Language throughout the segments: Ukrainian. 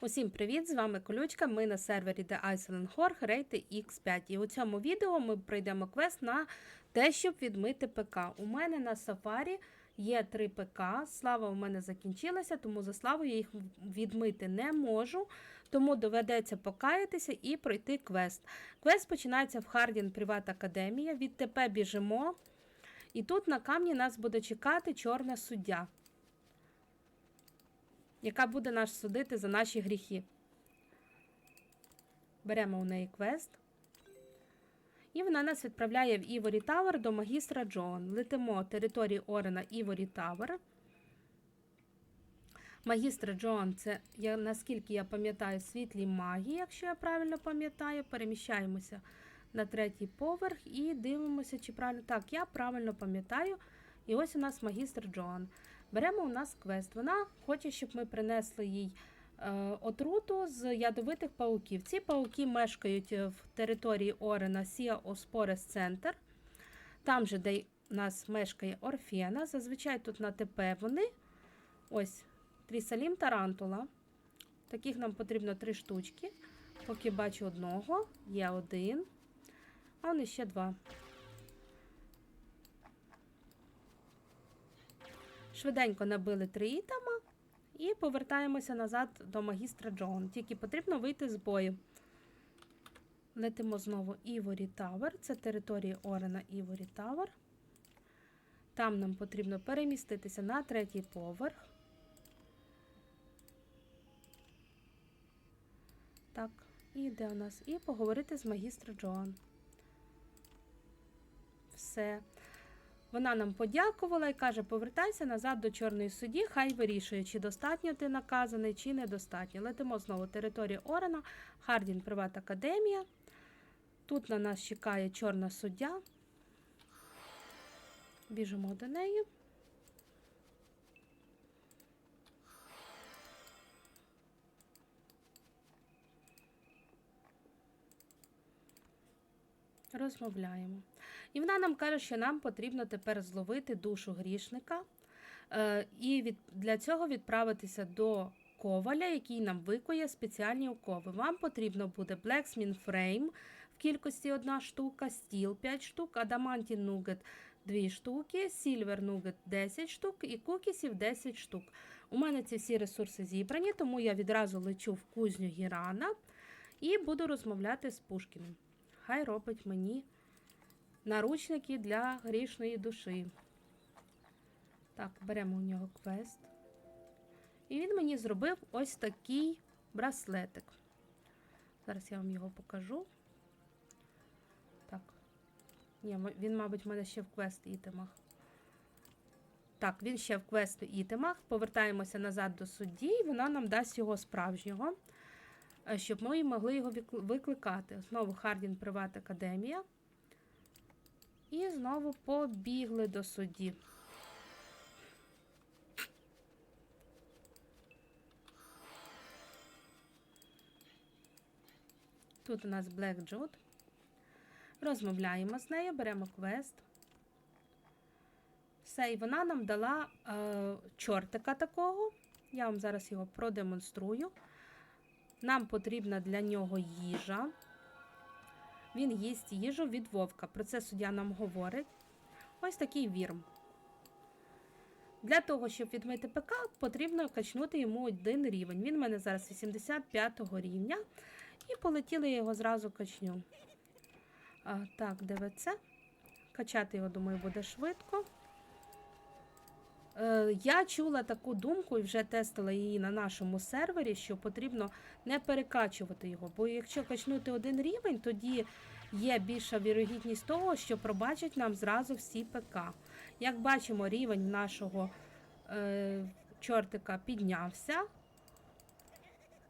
Усім привіт! З вами Колючка. Ми на сервері The Iceland Horg рейти X5. І у цьому відео ми пройдемо квест на те, щоб відмити ПК. У мене на сафарі є три ПК. Слава у мене закінчилася, тому за славу я їх відмити не можу. Тому доведеться покаятися і пройти квест. Квест починається в Хардін Приват Академія. Від ТП біжимо. І тут на камні нас буде чекати чорна суддя яка буде нас судити за наші гріхи. Беремо у неї квест. І вона нас відправляє в Іворі Тавер до магістра Джон. Летимо території Орена Іворі Тавер. Магістр Джон, це, я, наскільки я пам'ятаю, світлі магії, якщо я правильно пам'ятаю, переміщаємося на третій поверх і дивимося, чи правильно. Так, я правильно пам'ятаю. І ось у нас магістр Джон. Беремо у нас квест. Вона хоче, щоб ми принесли їй е, отруту з ядовитих пауків. Ці пауки мешкають в території Орена Сія Оспорес Центр. Там же, де у нас мешкає Орфена. Зазвичай тут на ТП вони. Ось Трісалім Тарантула. Таких нам потрібно три штучки. Поки бачу одного, є один. А вони ще два. Швиденько набили три ітема і повертаємося назад до магістра Джон. Тільки потрібно вийти з бою. Летимо знову Іворі Тавер. Це територія Орена Іворі Тавер. Там нам потрібно переміститися на третій поверх. Так, і де у нас? І поговорити з магістра Джоан. Все. Вона нам подякувала і каже: повертайся назад до чорної судді, хай вирішує, чи достатньо ти наказаний, чи недостатньо. Летимо знову територія Орена, Хардін Приват Академія. Тут на нас чекає чорна суддя. Біжимо до неї. Розмовляємо. І вона нам каже, що нам потрібно тепер зловити душу грішника е, і від, для цього відправитися до коваля, який нам викує спеціальні окови. Вам потрібно буде Blacksmith Frame в кількості одна штука, стіл 5 штук, адамантін нугет 2 штуки, сільвер нугет 10 штук і кукісів 10 штук. У мене ці всі ресурси зібрані, тому я відразу лечу в кузню Гірана і буду розмовляти з Пушкіним. Хай робить мені наручники для грішної душі. Так, беремо у нього квест. І він мені зробив ось такий браслетик. Зараз я вам його покажу. Так. Ні, він, мабуть, в мене ще в квест ітемах. Так, він ще в квест ітемах. Повертаємося назад до судді, і вона нам дасть його справжнього, щоб ми могли його викликати. Знову Хардін Приват Академія. І знову побігли до судді. Тут у нас Black Jude. Розмовляємо з нею, беремо квест. Все, і вона нам дала е, чортика такого. Я вам зараз його продемонструю. Нам потрібна для нього їжа. Він їсть їжу від вовка. Про це суддя нам говорить. Ось такий вірм. Для того, щоб відмити ПК, потрібно качнути йому один рівень. Він в мене зараз 85 рівня. І полетіли я його зразу качню. А, Так, ДВЦ. Качати його, думаю, буде швидко. Е, я чула таку думку і вже тестила її на нашому сервері, що потрібно не перекачувати його. Бо якщо качнути один рівень, тоді є більша вірогідність того, що пробачать нам зразу всі ПК. Як бачимо, рівень нашого е, чортика піднявся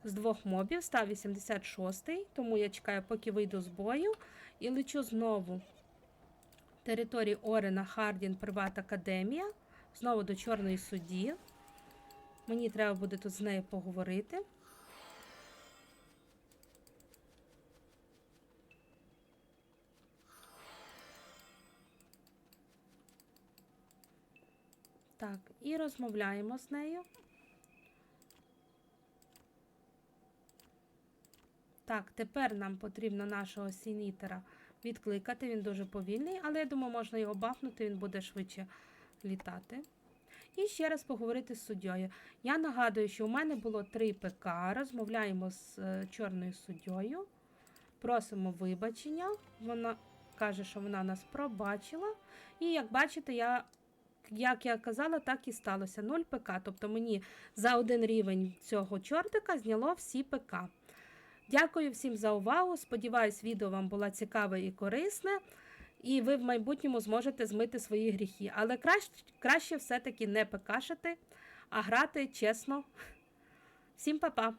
з двох мобів, став 86 тому я чекаю, поки вийду з бою, і лечу знову території Орена Хардін Приват Академія. Знову до чорної судді. Мені треба буде тут з нею поговорити. Так, і розмовляємо з нею. Так, тепер нам потрібно нашого сінітера відкликати. Він дуже повільний, але я думаю, можна його бафнути, він буде швидше літати. І ще раз поговорити з суддєю. Я нагадую, що у мене було три ПК. Розмовляємо з е, чорною суддєю, просимо вибачення. Вона каже, що вона нас пробачила. І як бачите, я, як я казала, так і сталося. 0 ПК. Тобто мені за один рівень цього чортика зняло всі ПК. Дякую всім за увагу. Сподіваюсь, відео вам було цікаве і корисне. І ви в майбутньому зможете змити свої гріхи. Але краще, краще все-таки не пекашити, а грати чесно. Всім па-па!